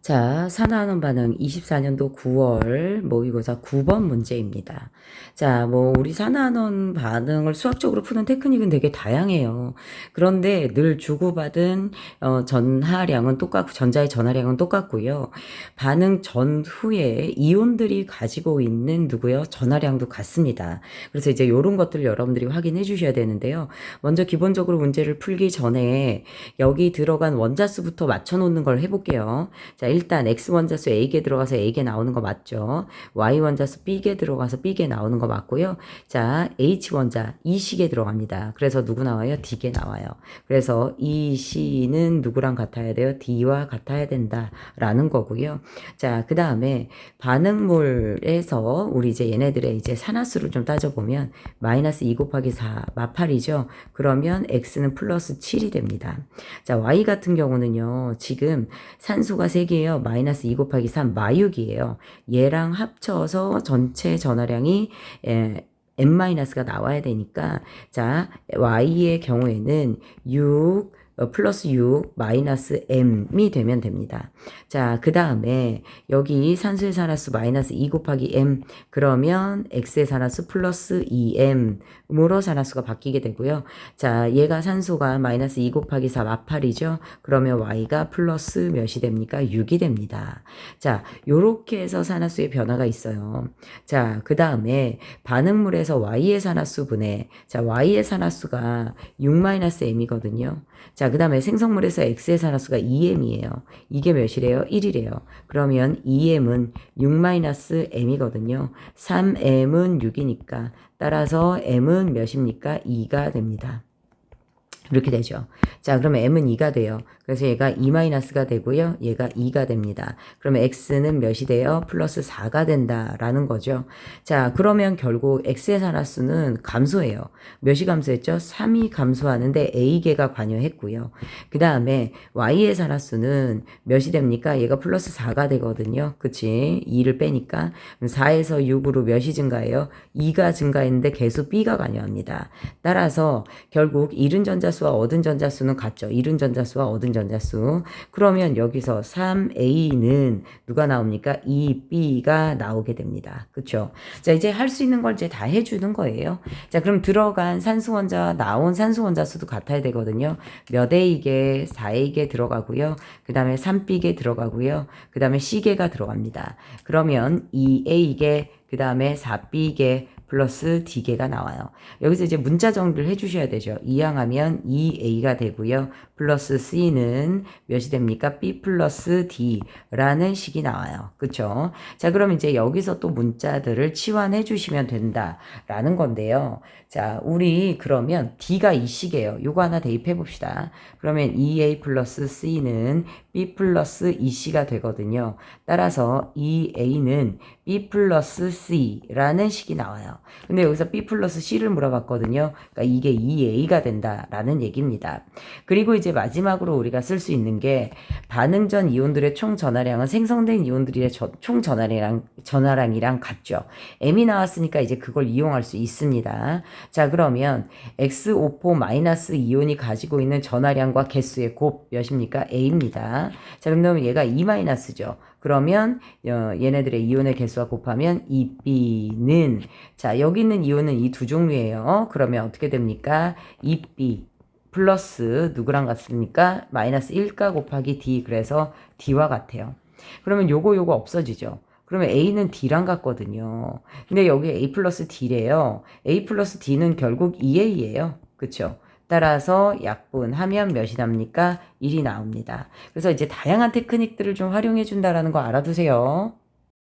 자, 산화하는 반응 24년도 9월 모의고사 9번 문제입니다. 자, 뭐 우리 산화하는 반응을 수학적으로 푸는 테크닉은 되게 다양해요. 그런데 늘 주고받은 어, 전하량은 똑같고 전자의 전하량은 똑같고요. 반응 전후에 이온들이 가지고 있는 누구요? 전하량도 같습니다. 그래서 이제 이런 것들 여러분들이 확인해 주셔야 되는데요. 먼저 기본적으로 문제를 풀기 전에 여기 들어간 원자수부터 맞춰 놓는 걸 해 볼게요. 자, 일단 X 원자수 A개 들어가서 A개 나오는 거 맞죠? Y 원자수 B개 들어가서 B개 나오는 거 맞고요. 자, H 원자 E식에 들어갑니다. 그래서 누구 나와요? D개 나와요. 그래서 이 C는 누구랑 같아야 돼요? D와 같아야 된다라는 거고요. 자, 그 다음에 반응물에서 우리 이제 얘네들의 이제 산화수를 좀 따져보면 마이너스 2 곱하기 4 마팔이죠. 그러면 X는 플러스 7이 됩니다. 자, Y 같은 경우는요, 지금 산소가 3개 예요. 마이너스 2 곱하기 3 마육이에요. 얘랑 합쳐서 전체 전화량이 에, n-가 나와야 되니까 자 y의 경우에는 6 어, 플러스 6 마이너스 m이 되면 됩니다. 자, 그 다음에 여기 산소의 산화수 마이너스 2 곱하기 m 그러면 x의 산화수 플러스 2m으로 산화수가 바뀌게 되고요. 자, 얘가 산소가 마이너스 2 곱하기 4 마팔이죠. 그러면 y가 플러스 몇이 됩니까? 6이 됩니다. 자, 요렇게 해서 산화수의 변화가 있어요. 자, 그 다음에 반응물에서 y의 산화수분의 자, y의 산화수가 6-m이거든요. 자, 그 다음에 생성물에서 x의 산화수가 2m이에요. 이게 몇이래요? 1이래요. 그러면 2m은 6-m이거든요. 3m은 6이니까 따라서 m은 몇입니까? 2가 됩니다. 이렇게 되죠. 자, 그러면 m은 2가 돼요. 그래서 얘가 2-가 되고요. 얘가 2가 됩니다. 그러면 x는 몇이 돼요? 플러스 4가 된다라는 거죠. 자, 그러면 결국 x의 산화수는 감소해요. 몇이 감소했죠? 3이 감소하는데 a개가 관여했고요. 그 다음에 y의 산화수는 몇이 됩니까? 얘가 플러스 4가 되거든요. 그치? 2를 빼니까. 4에서 6으로 몇이 증가해요? 2가 증가했는데 개수 b가 관여합니다. 따라서 결국 잃은 전자수와 얻은 전자수는 같죠. 잃은 전자수와 얻은 전자수. 그러면 여기서 3A는 누가 나옵니까? 2B가 나오게 됩니다. 그쵸? 자, 이제 할 수 있는 걸 이제 다 해주는 거예요. 자, 그럼 들어간 산수 원자, 나온 산수 원자 수도 같아야 되거든요. 몇 A개, 4A개 들어가고요. 그 다음에 3B개 들어가고요. 그 다음에 C개가 들어갑니다. 그러면 2A개, 그 다음에 4B개, 플러스 D개가 나와요. 여기서 이제 문자 정리를 해주셔야 되죠. 이항하면 2A가 되고요. 플러스 C는 몇이 됩니까? B 플러스 D라는 식이 나와요. 그쵸? 자, 그럼 이제 여기서 또 문자들을 치환해 주시면 된다라는 건데요. 자, 우리 그러면 D가 이 식이에요. 요거 하나 대입해 봅시다. 그러면 2A 플러스 C는 B 플러스 2C가 되거든요. 따라서 2A는 B 플러스 C라는 식이 나와요. 근데 여기서 B 플러스 C를 물어봤거든요. 그러니까 이게 2A가 된다라는 얘기입니다. 그리고 이제 마지막으로 우리가 쓸 수 있는 게 반응 전 이온들의 총 전하량은 생성된 이온들의 저, 총 전하량, 전하량이랑 같죠. M이 나왔으니까 이제 그걸 이용할 수 있습니다. 자, 그러면 X5포 마이너스 이온이 가지고 있는 전하량과 개수의 곱 몇입니까? A입니다. 자, 그러면 얘가 2 마이너스죠. 그러면 어, 얘네들의 이온의 개수와 곱하면 2B는 자 여기 있는 이온은 이 두 종류예요. 그러면 어떻게 됩니까? 2B 플러스 누구랑 같습니까? 마이너스 1가 곱하기 D 그래서 D와 같아요. 그러면 요거 요거 없어지죠. 그러면 A는 D랑 같거든요. 근데 여기 A 플러스 D래요. A 플러스 D는 결국 2A예요. 그쵸? 따라서 약분하면 몇이 납니까? 1이 나옵니다. 그래서 이제 다양한 테크닉들을 좀 활용해 준다라는 거 알아두세요.